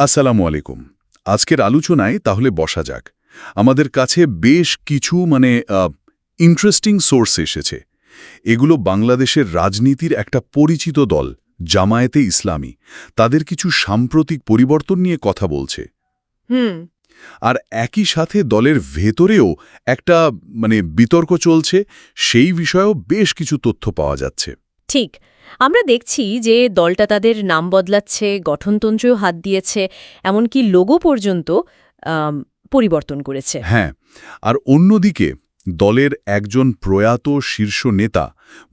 আসসালামু আলাইকুম। আজকের আলোচনায় তাহলে বসা যাক। আমাদের কাছে বেশ কিছু মানে ইন্টারেস্টিং সোর্স এসেছে। এগুলো বাংলাদেশের রাজনীতির একটা পরিচিত দল জামায়াতে ইসলামী। তাদের কিছু সাম্প্রতিক পরিবর্তন নিয়ে কথা বলছে। হুম। আর একই সাথে দলের ভেতরেও একটা মানে বিতর্ক চলছে। সেই বিষয়েও বেশ কিছু তথ্য পাওয়া যাচ্ছে। ঠিক আমরা দেখছি যে দলটা তাদের নাম বদলাচ্ছে গঠনতন্ত্রেও হাত দিয়েছে এমনকি লোগো পর্যন্ত পরিবর্তন করেছে। হ্যাঁ আর অন্যদিকে দলের একজন প্রয়াত শীর্ষ নেতা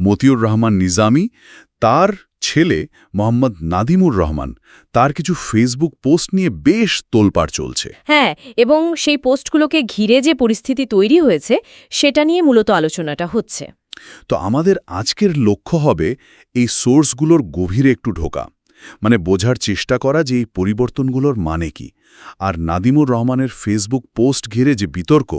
মতিউর রহমান নিজামী তার ছেলে মোহাম্মদ নাদিমুর রহমান তার কিছু ফেসবুক পোস্ট নিয়ে বেশ তোলপাড় চলছে। হ্যাঁ এবং সেই পোস্টগুলোকে ঘিরে যে পরিস্থিতি তৈরি হয়েছে সেটা নিয়ে মূলত আলোচনাটা হচ্ছে। তো আমাদের আজকের লক্ষ্য হবে এই সোর্সগুলোর গভীরে একটু ঢোকা। মানে বোঝার চেষ্টা করা যে এই পরিবর্তনগুলোর মানে কি। আর নাদিমুর রহমানের ফেসবুক পোস্ট ঘিরে যে বিতর্ক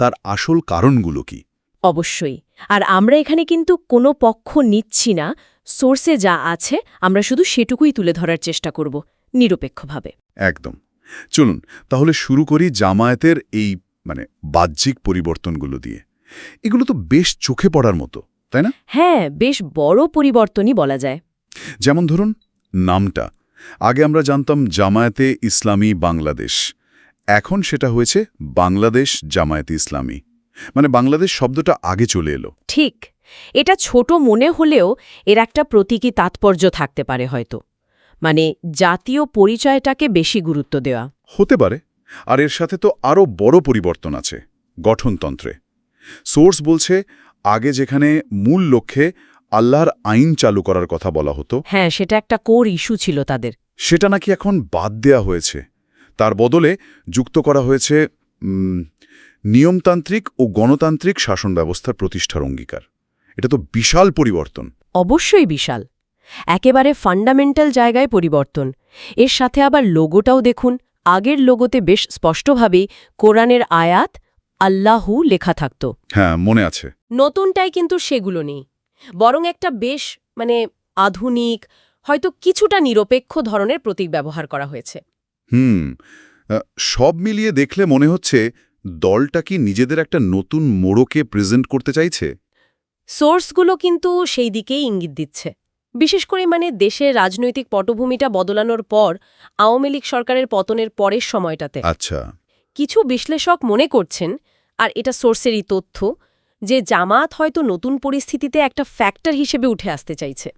তার আসল কারণগুলো কি? অবশ্যই। আর আমরা এখানে কিন্তু কোনো পক্ষ নিচ্ছি না। সোর্সে যা আছে আমরা শুধু সেটুকুই তুলে ধরার চেষ্টা করব নিরপেক্ষভাবে। একদম। চলুন তাহলে শুরু করি জামায়াতের এই মানে বাহ্যিক পরিবর্তনগুলো দিয়ে। এগুলো তো বেশ চোখে পড়ার মতো তাই না? হ্যাঁ বেশ বড় পরিবর্তনই বলা যায়। যেমন ধরুন নামটা। আগে আমরা জানতাম জামায়াতে ইসলামী বাংলাদেশ। এখন সেটা হয়েছে বাংলাদেশ জামায়াতে ইসলামী। মানে বাংলাদেশ শব্দটা আগে চলে এলো। ঠিক। এটা ছোট মনে হলেও এর একটা প্রতীকী তাৎপর্য থাকতে পারে হয়তো। মানে জাতীয় পরিচয়টাকে বেশি গুরুত্ব দেওয়া। হতে পারে। আর এর সাথে তো আরও বড় পরিবর্তন আছে গঠনতন্ত্রে। সোর্স বলছে আগে যেখানে মূল লক্ষ্যে আল্লাহর আইন চালু করার কথা বলা হতো হ্যাঁ সেটা একটা কোর ইস্যু ছিল তাদের। সেটা নাকি এখন বাদ দেয়া হয়েছে। তার বদলে যুক্ত করা হয়েছে নিয়মতান্ত্রিক ও গণতান্ত্রিক শাসন ব্যবস্থার প্রতিষ্ঠার অঙ্গীকার। এটা তো বিশাল পরিবর্তন। অবশ্যই বিশাল। একেবারে ফান্ডামেন্টাল জায়গায় পরিবর্তন। এর সাথে আবার লোগোটাও দেখুন। আগের লোগোতে বেশ স্পষ্টভাবেই কোরআনের আয়াত আল্লাহু লেখা থাকত। হ্যাঁ মনে আছে। নতুনটাই কিন্তু সেগুলো নেই। বরং একটা বেশ মানে আধুনিক হয়তো কিছুটা নিরপেক্ষ ধরনের প্রতীক ব্যবহার করা হয়েছে। হুম সব মিলিয়ে দেখলে মনে হচ্ছে দলটা কি নিজেদের একটা নতুন মোড়কে প্রেজেন্ট করতে চাইছে? সোর্সগুলো কিন্তু সেই দিকেই ইঙ্গিত দিচ্ছে। বিশেষ করে মানে দেশের রাজনৈতিক পটভূমিটা বদলানোর পর আওয়ামী লীগ সরকারের পতনের পরের সময়টাতে। আচ্ছা। কিছু বিশ্লেষক মনে করছেন আর এটা সোর্সেরই তথ্য যে জামাত হয়তো নতুন পরিস্থিতিতে একটা ফ্যাক্টর হিসেবে উঠে আসতে চাইছে।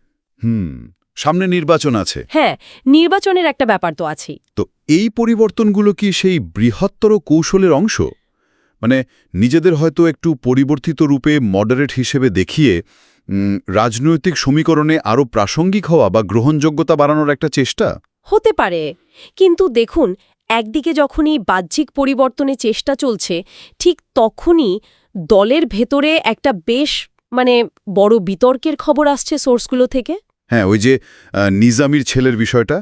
হুম সামনে নির্বাচন আছে। হ্যাঁ নির্বাচনের একটা ব্যাপার তো আছেই। তো এই পরিবর্তনগুলো কি সেই বৃহত্তর কৌশলের অংশ? মানে নিজেদের হয়তো একটু পরিবর্তিত রূপে মডারেট হিসেবে দেখিয়ে রাজনৈতিক সমীকরণে আরও প্রাসঙ্গিক হওয়া বা গ্রহণযোগ্যতা বাড়ানোর একটা চেষ্টা? হতে পারে কিন্তু দেখুন একদিকে যখনই বাহ্যিক পরিবর্তনে চেষ্টা চলছে, ঠিক তখনই দলের ভেতরে একটা বেশ মানে বড় বিতর্কের খবর আসছে সোর্সগুলো থেকে। হ্যাঁ ওই যে নিজামির ছেলের বিষয়টা।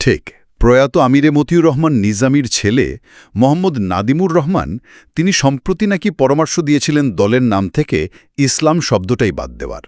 ঠিক, প্রয়াত আমিরে মতিউর রহমান নিজামির ছেলে মোহাম্মদ নাদিমুর রহমান, তিনি সম্প্রতি নাকি পরামর্শ দিয়েছিলেন দলের নাম থেকে ইসলাম শব্দটাই বাদ দেওয়ার।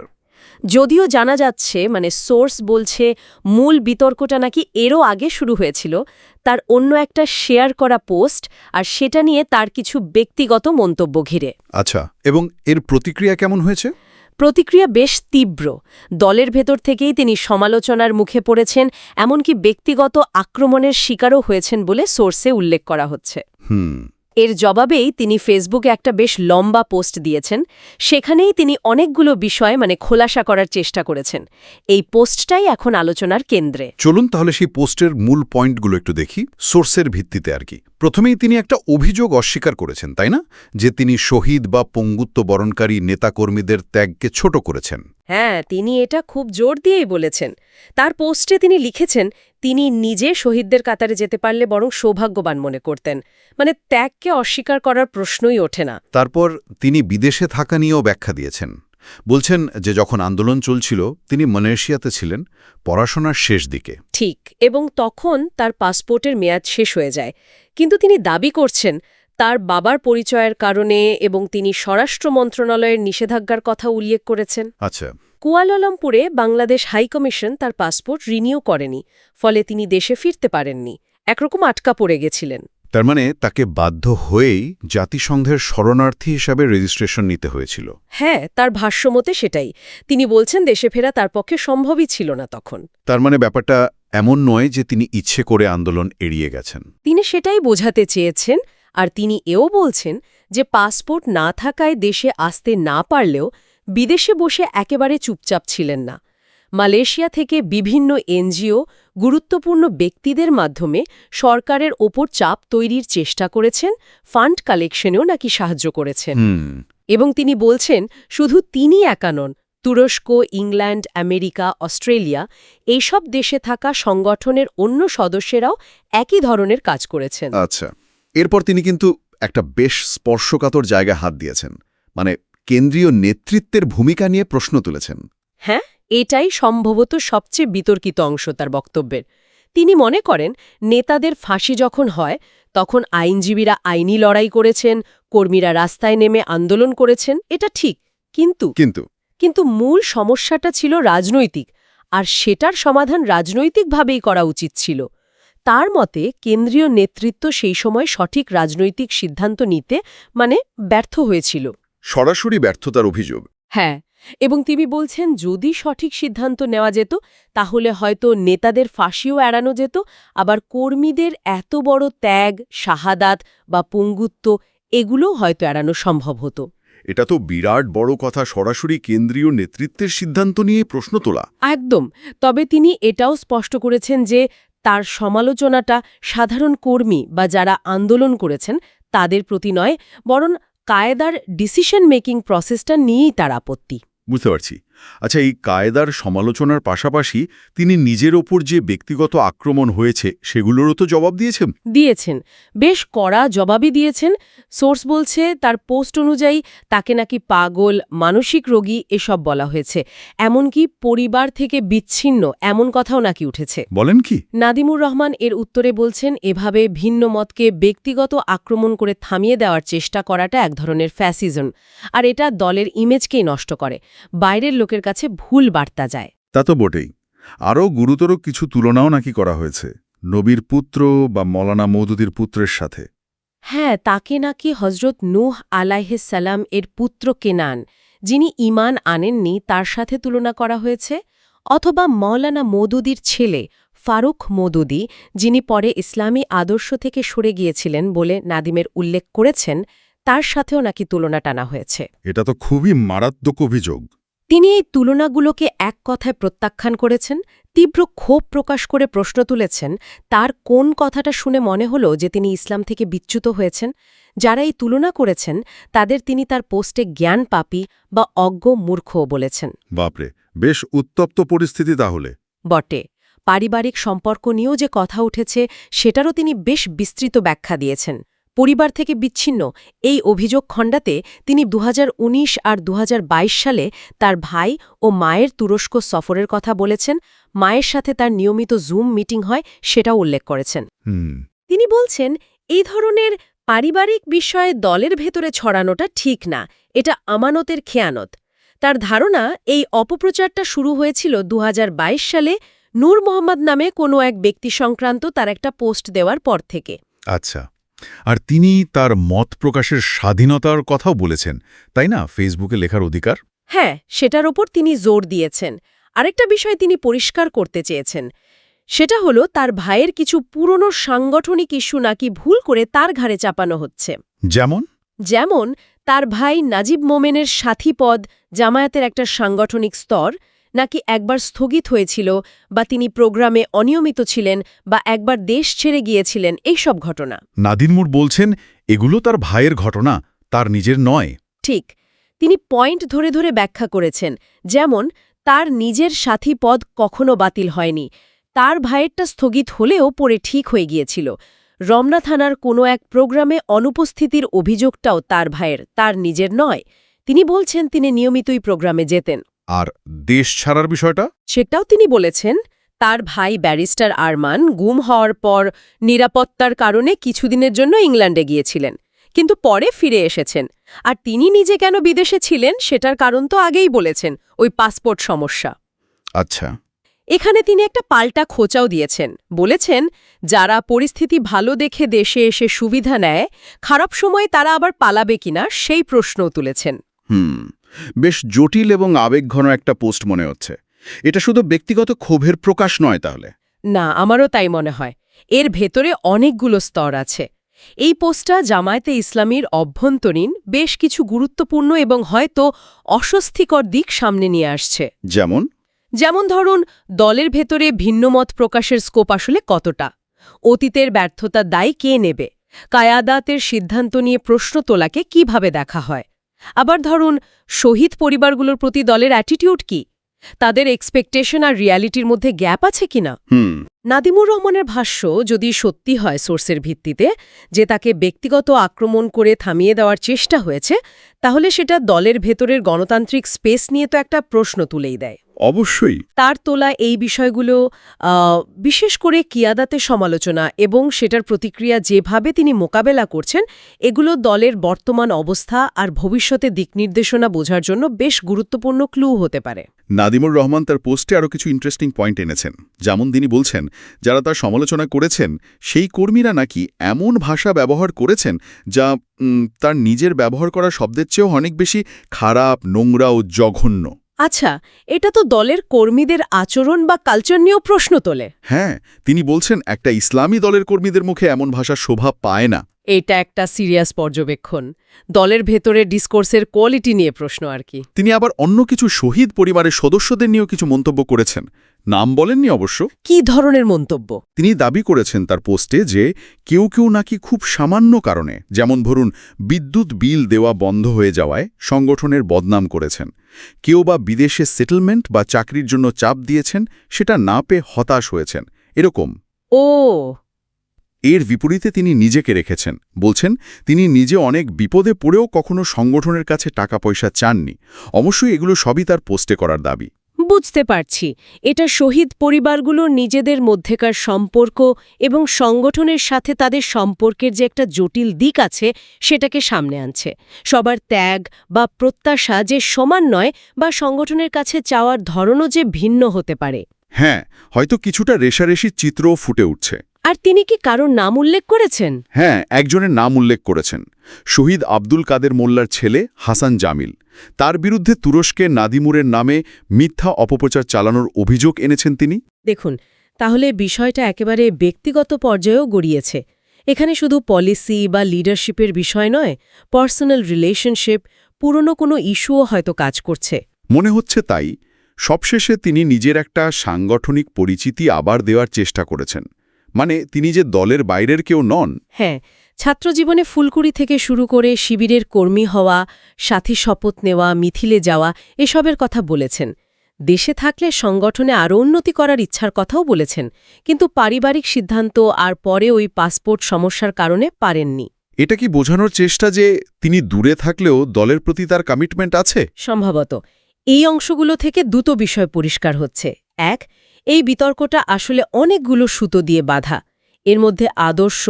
যদিও জানা যাচ্ছে মানে সোর্স বলছে মূল বিতর্কটা নাকি এরও আগে শুরু হয়েছিল তার অন্য একটা শেয়ার করা পোস্ট আর সেটা নিয়ে তার কিছু ব্যক্তিগত মন্তব্য ঘিরে। আচ্ছা এবং এর প্রতিক্রিয়া কেমন হয়েছে? প্রতিক্রিয়া বেশ তীব্র। দলের ভেতর থেকেই তিনি সমালোচনার মুখে পড়েছেন এমনকি ব্যক্তিগত আক্রমণের শিকারও হয়েছেন বলে সোর্সে উল্লেখ করা হচ্ছে। হুম। এর জবাবেই তিনি ফেসবুকে একটা বেশ লম্বা পোস্ট দিয়েছেন। সেখানেই তিনি অনেকগুলো বিষয় মানে খোলাসা করার চেষ্টা করেছেন। এই পোস্টটাই এখন আলোচনার কেন্দ্রে। চলুন তাহলে সেই পোস্টের মূল পয়েন্টগুলো একটু দেখি সোর্সের ভিত্তিতে আর কি। প্রথমেই তিনি একটা অভিযোগ অস্বীকার করেছেন তাই না? যে তিনি শহীদ বা পঙ্গুত্ব বরণকারী নেতাকর্মীদের ত্যাগকে ছোট করেছেন। হ্যাঁ তিনি এটা খুব জোর দিয়েই বলেছেন। তার পোস্টে তিনি লিখেছেন তিনি নিজে শহীদদের কাতারে যেতে পারলে বরং সৌভাগ্যবান মনে করতেন। মানে ত্যাগকে অস্বীকার করার প্রশ্নই ওঠে না। তারপর তিনি বিদেশে থাকা নিয়েও ব্যাখ্যা দিয়েছেন। বলছেন যে যখন আন্দোলন চলছিল তিনি মালয়েশিয়াতে ছিলেন পড়াশোনার শেষ দিকে। ঠিক এবং তখন তার পাসপোর্টের মেয়াদ শেষ হয়ে যায়। কিন্তু তিনি দাবি করছেন তার বাবার পরিচয়ের কারণে এবং তিনি স্বরাষ্ট্র মন্ত্রণালয়ের নিষেধাজ্ঞার কথা উল্লেখ করেছেন। আচ্ছা কুয়ালালামপুরে বাংলাদেশ হাইকমিশন তার পাসপোর্ট রিনিউ করেনি ফলে তিনি দেশে ফিরতে পারেননি। একরকম আটকা পড়ে গেছিলেন। তার মানে তাকে বাধ্য হয়েই জাতিসংঘের শরণার্থী হিসাবে রেজিস্ট্রেশন নিতে হয়েছিল। হ্যাঁ তার ভাষ্যমতে সেটাই। তিনি বলছেন দেশে ফেরা তার পক্ষে সম্ভবই ছিল না তখন। তার মানে ব্যাপারটা এমন নয় যে তিনি ইচ্ছে করে আন্দোলন এড়িয়ে গেছেন। তিনি সেটাই বোঝাতে চেয়েছেন আর তিনি এও বলছেন যে পাসপোর্ট না থাকায় দেশে আসতে না পারলেও বিদেশে বসে একেবারে চুপচাপ ছিলেন না। মালয়েশিয়া থেকে বিভিন্ন এনজিও গুরুত্বপূর্ণ ব্যক্তিদের মাধ্যমে সরকারের ওপর চাপ তৈরির চেষ্টা করেছেন ফান্ড কালেকশনেও নাকি সাহায্য করেছেন। এবং তিনি বলছেন শুধু তিনি একানন তুরস্ক ইংল্যান্ড আমেরিকা অস্ট্রেলিয়া এইসব দেশে থাকা সংগঠনের অন্য সদস্যরাও একই ধরনের কাজ করেছেন। আচ্ছা এরপর তিনি কিন্তু একটা বেশ স্পর্শকাতর জায়গায় হাত দিয়েছেন। মানে কেন্দ্রীয় নেতৃত্বের ভূমিকা নিয়ে প্রশ্ন তুলেছেন। হ্যাঁ এটাই সম্ভবত সবচেয়ে বিতর্কিত অংশ তার বক্তব্যের। তিনি মনে করেন নেতাদের ফাঁসি যখন হয় তখন আইনজীবীরা আইনি লড়াই করেছেন কর্মীরা রাস্তায় নেমে আন্দোলন করেছেন এটা ঠিক কিন্তু কিন্তু কিন্তু মূল সমস্যাটা ছিল রাজনৈতিক আর সেটার সমাধান রাজনৈতিকভাবেই করা উচিত ছিল। তার মতে কেন্দ্রীয় নেতৃত্ব সেই সময় সঠিক রাজনৈতিক সিদ্ধান্ত নিতে মানে ব্যর্থ হয়েছিল। সরাসরি ব্যর্থতার অভিযোগ। হ্যাঁ এবং তিনি বলছেন যদি সঠিক সিদ্ধান্ত নেওয়া যেত তাহলে হয়তো নেতাদের ফাঁসিও এড়ানো যেত আবার কর্মীদের এত বড় ত্যাগ শাহাদাত বা পঙ্গুত্ব এগুলোও হয়তো এড়ানো সম্ভব হতো। এটা তো বিরাট বড় কথা সরাসরি কেন্দ্রীয় নেতৃত্বের সিদ্ধান্ত নিয়ে প্রশ্ন তোলা। একদম তবে তিনি এটাও স্পষ্ট করেছেন যে তার সমালোচনাটা সাধারণ কর্মী বা যারা আন্দোলন করেছেন তাদের প্রতি নয় বরং কায়দার ডিসিশন মেকিং প্রসেসটা নিয়েই তার আপত্তি। বুঝতে পারছি। আচ্ছা এই কায়দার সমালোচনার পাশাপাশি তিনি নিজের ওপর যে ব্যক্তিগত আক্রমণ হয়েছে সেগুলোরও তো জবাব দিয়েছেন? দিয়েছেন। বেশ কড়া জবাবই দিয়েছেন। সোর্স বলছে তার পোস্ট অনুযায়ী তাকে নাকি পাগল মানসিক রোগী এসব বলা হয়েছে। এমনকি পরিবার থেকে বিচ্ছিন্ন এমন কথাও নাকি উঠেছে। বলেন কি? নাদিমুর রহমান এর উত্তরে বলছেন এভাবে ভিন্ন মতকে ব্যক্তিগত আক্রমণ করে থামিয়ে দেওয়ার চেষ্টা করাটা এক ধরনের ফ্যাসিজম। আর এটা দলের ইমেজকেই নষ্ট করে? বাইরের লোকের কাছে ভুল বার্তা যায়। তা তো বটেই। আরও গুরুতর কিছু তুলনাও নাকি করা হয়েছে নবীর পুত্র বা মলানা মৌদুদির পুত্রের সাথে। হ্যাঁ তাকে নাকি হজরত নূহ আলাইহিসাল্লাম এর পুত্র কেনান যিনি ইমান আনেননি তার সাথে তুলনা করা হয়েছে অথবা মৌলানা মৌদুদির ছেলে ফারুক মৌদুদি যিনি পরে ইসলামী আদর্শ থেকে সরে গিয়েছিলেন বলে নাদিমের উল্লেখ করেছেন তার সাথেও নাকি তুলনা টানা হয়েছে। এটা তো খুবই মারাত্মক অভিযোগ। তিনি এই তুলনাগুলোকে এক কথায় প্রত্যাখ্যান করেছেন তীব্র ক্ষোভ প্রকাশ করে প্রশ্ন তুলেছেন তার কোন কথাটা শুনে মনে হলো যে তিনি ইসলাম থেকে বিচ্যুত হয়েছেন? যারা এই তুলনা করেছেন তাদের তিনি তার পোস্টে জ্ঞান পাপি বা অজ্ঞ মূর্খও বলেছেন। বাপরে বেশ উত্তপ্ত পরিস্থিতি তাহলে। বটে। পারিবারিক সম্পর্ক নিয়েও যে কথা উঠেছে সেটারও তিনি বেশ বিস্তৃত ব্যাখ্যা দিয়েছেন। পরিবার থেকে বিচ্ছিন্ন এই অভিযোগ খণ্ডাতে তিনি দু হাজার উনিশ আর দু হাজার বাইশ সালে তার ভাই ও মায়ের তুরস্ক সফরের কথা বলেছেন। মায়ের সাথে তার নিয়মিত জুম মিটিং হয় সেটাও উল্লেখ করেছেন। তিনি বলছেন এই ধরনের পারিবারিক বিষয়ে দলের ভেতরে ছড়ানোটা ঠিক না। এটা আমানতের খেয়ানত। তার ধারণা এই অপপ্রচারটা শুরু হয়েছিল দু হাজার বাইশ সালে। নূর মোহাম্মদ নামে কোনো এক ব্যক্তি সংক্রান্ত তার একটা পোস্ট দেওয়ার পর থেকে। আচ্ছা। আর তিনি তার মত প্রকাশের স্বাধীনতার কথাও বলেছেন তাই না? ফেসবুকে লেখার অধিকার? হ্যাঁ সেটার ওপর তিনি জোর দিয়েছেন। আরেকটা বিষয় তিনি পরিষ্কার করতে চেয়েছেন। সেটা হলো তার ভাইয়ের কিছু পুরনো সাংগঠনিক ইস্যু নাকি ভুল করে তার ঘাড়ে চাপানো হচ্ছে। যেমন? যেমন তার ভাই নাজিব মোমেনের সাথী পদ জামায়াতের একটা সাংগঠনিক স্তর নাকি একবার স্থগিত হয়েছিল বা তিনি প্রোগ্রামে অনিয়মিত ছিলেন বা একবার দেশ ছেড়ে গিয়েছিলেন এইসব ঘটনা? নাদিনমুর বলছেন এগুলো তার ভাইয়ের ঘটনা তার নিজের নয়। ঠিক। তিনি পয়েন্ট ধরে ধরে ব্যাখ্যা করেছেন যেমন তার নিজের সাথী পদ কখনো বাতিল হয়নি। তার ভাইয়েরটা স্থগিত হলেও পরে ঠিক হয়ে গিয়েছিল। রমনা থানার কোনো এক প্রোগ্রামে অনুপস্থিতির অভিযোগটাও তার ভাইয়ের তার নিজের নয়। তিনি বলছেন তিনি নিয়মিতই প্রোগ্রামে যেতেন। আর দেশ ছাড়ার বিষয়টা? সেটাও তিনি বলেছেন তার ভাই ব্যারিস্টার আরমান গুম হওয়ার পর নিরাপত্তার কারণে কিছুদিনের জন্য ইংল্যান্ডে গিয়েছিলেন কিন্তু পরে ফিরে এসেছেন। আর তিনি নিজে কেন বিদেশে ছিলেন সেটার কারণ তো আগেই বলেছেন ওই পাসপোর্ট সমস্যা। আচ্ছা। এখানে তিনি একটা পাল্টা খোঁচাও দিয়েছেন বলেছেন যারা পরিস্থিতি ভালো দেখে দেশে এসে সুবিধা নেয় খারাপ সময়ে তারা আবার পালাবে কিনা সেই প্রশ্নও তুলেছেন। হুম। বেশ জটিল এবং আবেগঘন একটা পোস্ট মনে হচ্ছে। এটা শুধু ব্যক্তিগত ক্ষোভের প্রকাশ নয় তাহলে। না আমারও তাই মনে হয়। এর ভেতরে অনেকগুলো স্তর আছে। এই পোস্টটা জামায়াতে ইসলামীর অভ্যন্তরীণ বেশ কিছু গুরুত্বপূর্ণ এবং হয়তো অস্বস্তিকর দিক সামনে নিয়ে আসছে। যেমন? যেমন ধরুন দলের ভেতরে ভিন্নমত প্রকাশের স্কোপ আসলে কতটা? অতীতের ব্যর্থতা দায় কে নেবে? কায়াদাতের সিদ্ধান্ত নিয়ে প্রশ্ন তোলাকে কীভাবে দেখা হয়? আবার ধরুন, শহীদ পরিবারগুলোর প্রতি দলের অ্যাটিটিউড কি? তাদের এক্সপেকটেশন আর রিয়ালিটির মধ্যে গ্যাপ আছে কিনা? নাদিমুর রহমানের ভাষ্য যদি সত্যি হয় সোর্সের ভিত্তিতে যে তাকে ব্যক্তিগত আক্রমণ করে থামিয়ে দেওয়ার চেষ্টা হয়েছে তাহলে সেটা দলের ভেতরের গণতান্ত্রিক স্পেস নিয়ে তো একটা প্রশ্ন তুলেই দেয়। অবশ্যই। তার তোলা এই বিষয়গুলো বিশেষ করে কিয়াদাতে সমালোচনা এবং সেটার প্রতিক্রিয়া যেভাবে তিনি মোকাবেলা করছেন এগুলো দলের বর্তমান অবস্থা আর ভবিষ্যতে দিকনির্দেশনা বোঝার জন্য বেশ গুরুত্বপূর্ণ ক্লু হতে পারে। নাদিমুর রহমান তার পোস্টে আরও কিছু ইন্টারেস্টিং পয়েন্ট এনেছেন। যেমন তিনি বলছেন যারা তার সমালোচনা করেছেন সেই কর্মীরা নাকি এমন ভাষা ব্যবহার করেছেন যা তার নিজের ব্যবহার করা শব্দের চেয়েও অনেক বেশি খারাপ নোংরা ও জঘন্য। আচ্ছা এটা তো দলের কর্মীদের আচরণ বা কালচার নিয়েও প্রশ্ন তোলে। হ্যাঁ তিনি বলছেন একটা ইসলামী দলের কর্মীদের মুখে এমন ভাষা শোভা পায় না। এটা একটা সিরিয়াস পর্যবেক্ষণ। দলের ভেতরে ডিসকোর্সের কোয়ালিটি নিয়ে প্রশ্ন আর কি। তিনি আবার অন্য কিছু শহীদ পরিবারের সদস্যদের নিয়েও কিছু মন্তব্য করেছেন। নাম বলেননি অবশ্য। কি ধরনের মন্তব্য? তিনি দাবি করেছেন তার পোস্টে যে কেউ কেউ নাকি খুব সামান্য কারণে যেমন ধরুন বিদ্যুৎ বিল দেওয়া বন্ধ হয়ে যাওয়ায় সংগঠনের বদনাম করেছেন। কেউ বা বিদেশে সেটেলমেন্ট বা চাকরির জন্য চাপ দিয়েছেন সেটা না পেয়ে হতাশ হয়েছেন। এরকম। ও। এর বিপরীতে তিনি নিজেকে রেখেছেন। বলছেন তিনি নিজে অনেক বিপদে পড়েও কখনো সংগঠনের কাছে টাকা পয়সা চাননি। অবশ্যই এগুলো সবই তার পোস্টে করার দাবি। বুঝতে পারছি, এটা শহীদ পরিবারগুলোর নিজেদের মধ্যেকার সম্পর্ক এবং সংগঠনের সাথে তাদের সম্পর্কের যে একটা জটিল দিক আছে, সেটাকে সামনে আনছে। সবার ত্যাগ বা প্রত্যাশা যে সমান নয় বা সংগঠনের কাছে চাওয়ার ধরনও যে ভিন্ন হতে পারে। হ্যাঁ হয়তো কিছুটা রেশারেশির চিত্রও ফুটে উঠছে। আর তিনি কি কারোর নাম উল্লেখ করেছেন? হ্যাঁ একজনের নাম উল্লেখ করেছেন। শহীদ আব্দুল কাদের মোল্লার ছেলে হাসান জামিল। তার বিরুদ্ধে তুরস্কের নাদিমুরের নামে মিথ্যা অপপ্রচার চালানোর অভিযোগ এনেছেন তিনি। দেখুন তাহলে বিষয়টা একেবারে ব্যক্তিগত পর্যায়েও গড়িয়েছে। এখানে শুধু পলিসি বা লিডারশিপের বিষয় নয় পার্সোনাল রিলেশনশিপ পুরনো কোনো ইস্যুও হয়তো কাজ করছে। মনে হচ্ছে তাই। সবশেষে তিনি নিজের একটা সাংগঠনিক পরিচিতি আবার দেওয়ার চেষ্টা করেছেন। মানে তিনি যে দলের বাইরের কেউ নন। হ্যাঁ ছাত্রজীবনে ফুলকুড়ি থেকে শুরু করে শিবিরের কর্মী হওয়া সাথী শপথ নেওয়া মিথিলে যাওয়া এসবের কথা বলেছেন। দেশে থাকলে সংগঠনে আরও উন্নতি করার ইচ্ছার কথাও বলেছেন কিন্তু পারিবারিক সিদ্ধান্ত আর পরে ওই পাসপোর্ট সমস্যার কারণে পারেননি। এটা কি বোঝানোর চেষ্টা যে তিনি দূরে থাকলেও দলের প্রতি তার কমিটমেন্ট আছে? সম্ভবত। এই অংশগুলো থেকে দুটো বিষয় পরিষ্কার হচ্ছে। এক এই বিতর্কটা আসলে অনেকগুলো সুতো দিয়ে বাধা। এর মধ্যে আদর্শ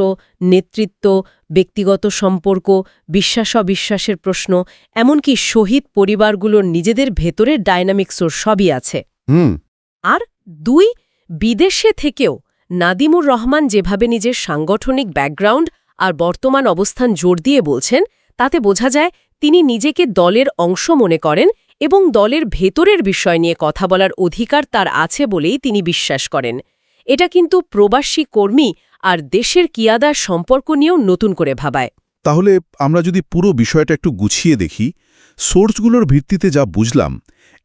নেতৃত্ব ব্যক্তিগত সম্পর্ক বিশ্বাস অবিশ্বাসের প্রশ্ন এমনকি শহীদ পরিবারগুলোর নিজেদের ভেতরের ডায়নামিক্সও সবই আছে। হুম। আর দুই বিদেশে থেকেও নাদিমুর রহমান যেভাবে নিজের সাংগঠনিক ব্যাকগ্রাউন্ড আর বর্তমান অবস্থান জোর দিয়ে বলছেন তাতে বোঝা যায় তিনি নিজেকে দলের অংশ মনে করেন এবং দলের ভেতরের বিষয় নিয়ে কথা বলার অধিকার তার আছে বলেই তিনি বিশ্বাস করেন। এটা কিন্তু প্রবাসী কর্মী আর দেশের কিয়াদার সম্পর্ক নিয়েও নতুন করে ভাবায়। তাহলে আমরা যদি পুরো বিষয়টা একটু গুছিয়ে দেখি, সোর্সগুলোর ভিত্তিতে যা বুঝলাম,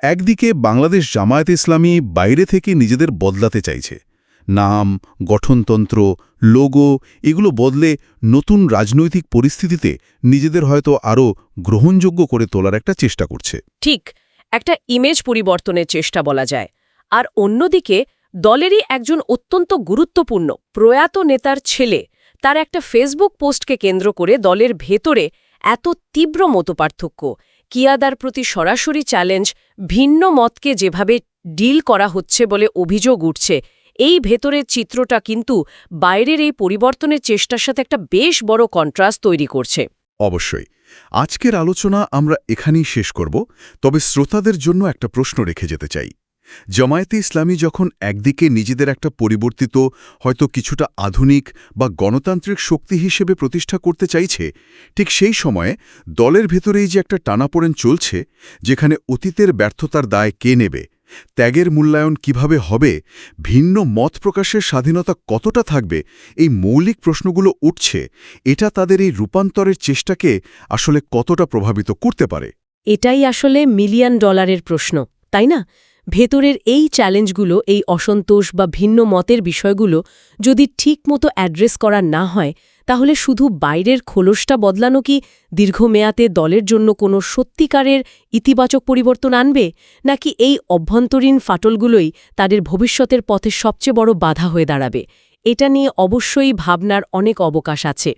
একদিকে বাংলাদেশ জামায়াতে ইসলামী বাইরে থেকে নিজেদের বদলাতে চাইছে। নাম, গঠনতন্ত্র, লোগো এগুলো বদলে নতুন রাজনৈতিক পরিস্থিতিতে নিজেদের হয়তো আরও গ্রহণযোগ্য করে তোলার একটা চেষ্টা করছে। ঠিক, একটা ইমেজ পরিবর্তনের চেষ্টা বলা যায়। আর অন্যদিকে, দলেরই একজন অত্যন্ত গুরুত্বপূর্ণ, প্রয়াত নেতার ছেলে, তার একটা ফেসবুক পোস্টকে কেন্দ্র করে দলের ভেতরে এত তীব্র মতপার্থক্য, কিয়াদার প্রতি সরাসরি চ্যালেঞ্জ ভিন্ন মতকে যেভাবে ডিল করা হচ্ছে বলে অভিযোগ উঠছে এই ভেতরের চিত্রটা কিন্তু বাইরের এই পরিবর্তনের চেষ্টার সাথে একটা বেশ বড় কন্ট্রাস্ট তৈরি করছে। অবশ্যই। আজকের আলোচনা আমরা এখানেই শেষ করব, তবে শ্রোতাদের জন্য একটা প্রশ্ন রেখে যেতে চাই। জামায়াতে ইসলামী যখন একদিকে নিজেদের একটা পরিবর্তিত, হয়তো কিছুটা আধুনিক বা গণতান্ত্রিক শক্তি হিসেবে প্রতিষ্ঠা করতে চাইছে, ঠিক সেই সময়ে দলের ভেতরেই যে একটা টানাপোড়েন চলছে, যেখানে অতীতের ব্যর্থতার দায় কে নেবে ত্যাগের মূল্যায়ন কীভাবে হবে, ভিন্ন মত প্রকাশের স্বাধীনতা কতটা থাকবে, এই মৌলিক প্রশ্নগুলো উঠছে, এটা তাদের এই রূপান্তরের চেষ্টাকে আসলে কতটা প্রভাবিত করতে পারে? এটাই আসলে মিলিয়ন ডলারের প্রশ্ন, তাই না? ভেতরের এই চ্যালেঞ্জগুলো, এই অসন্তোষ বা ভিন্ন মতের বিষয়গুলো যদি ঠিকমতো অ্যাড্রেস করা না হয়, তাহলে শুধু বাইরের খোলসটা বদলানো কি দীর্ঘমেয়াতে দলের জন্য কোনো সত্যিকারের ইতিবাচক পরিবর্তন আনবে? নাকি এই অভ্যন্তরীণ ফাটলগুলোই তাদের ভবিষ্যতের পথে সবচেয়ে বড় বাধা হয়ে দাঁড়াবে? এটা নিয়ে অবশ্যই ভাবনার অনেক অবকাশ আছে।